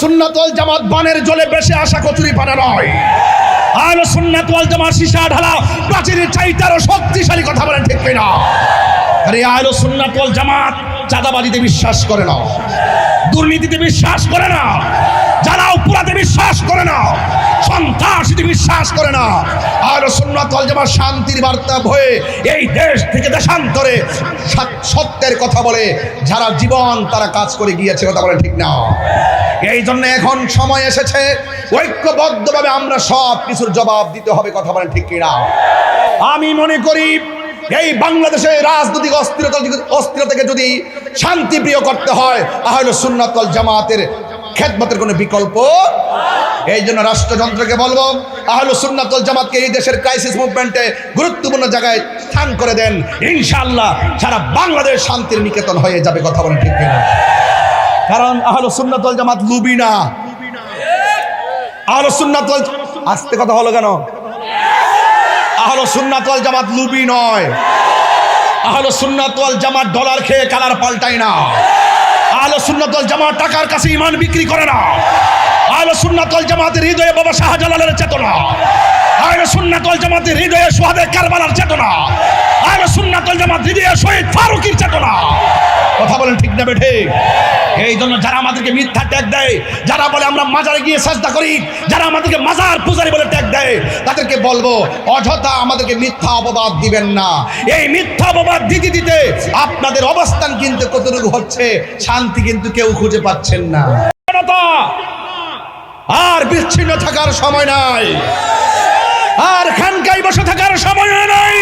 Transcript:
সুন্নাতল জামাত বানের জলে বেশি আসা কচুরি পানা নয়। আহলে সুন্নাত ওয়াল জামাত সীসা ঢালা প্রাচীরের চাইতে আরও শক্তিশালী কথা বলেন ঠিক কিনা? আরে আহলে সুন্নাত ওয়াল জামাত চাঁদাবাজিতে বিশ্বাস করে না, দুর্নীতিতে বিশ্বাস করে না, যারা অপরাধে বিশ্বাস করে না, সন্ত্রাসীতে বিশ্বাস করে না। আর সুন্নাত জামাত শান্তির বার্তা হয়ে এই দেশ থেকে দেশান্তরে সত- সত্যের কথা বলে, যারা জীবন তারা কাজ করে গিয়েছে, কথা বলে ঠিক না? এই জন্য এখন সময় এসেছে। ঐক্যবদ্ধভাবে আমরা সব কিছুর জবাব দিতে হবে, কথা বলেন ঠিক কিনা? আমি মনে করি এই বাংলাদেশে রাজনৈতিক অস্থিরতা অস্থিরতাকে যদি শান্তিপ্রিয় করতে হয়, তাহলে সুন্নাতল জামাতের খেদমতের কোনো বিকল্প এই জন্য রাষ্ট্রযন্ত্রকে বলব আহলে সুন্নাতল জামাতকে এই দেশের ক্রাইসিস মুভমেন্টে গুরুত্বপূর্ণ জায়গায় স্থান করে দেন। ইনশাল্লাহ সারা বাংলাদেশ শান্তির নিকেতন হয়ে যাবে, কথা বলেন ঠিক কিনা? কারণ আহলে সুন্নাতল জামাত লুবি না। আহলে সুন্নাতল আস্তে কথা হলো কেন? আহলো সুন্নাতল জামাত লুবি নয়। আহলো সুন্নাতল জামাত ডলার খেয়ে কালার পাল্টায় না। আহলো সুন্নাতল জামাত টাকার কাছে ইমান বিক্রি করে না। আহলো সুন্নাতল জামাতের হৃদয়ে বাবা শাহজালালের চেতনা। আহলো সুন্নাতল জামাতের হৃদয়ে সোহাদে কারবালার চেতনা। আহলো সুন্নাতল জামাত হৃদয়ে শহীদ ফারুকির চেতনা। কথা বলেন ঠিক না বেঠে? এই জন্য যারা আমাদেরকে মিথ্যা ট্যাগ দেয়, যারা বলে আমরা মাজারে গিয়ে চেষ্টা করি, যারা আমাদেরকে মাজার পূজারি বলে ট্যাগ দেয়, তাদেরকে বলব, অযথা আমাদেরকে মিথ্যা অপবাদ দিবেন না। এই মিথ্যা অপবাদ দিতে দিতে আপনাদের অবস্থান কিন্তু কতটুকু হচ্ছে, শান্তি কিন্তু কেউ খুঁজে পাচ্ছেন না। আর বিচ্ছিন্ন থাকার সময় নাই। আর খানকাই বসে থাকার সময় নাই।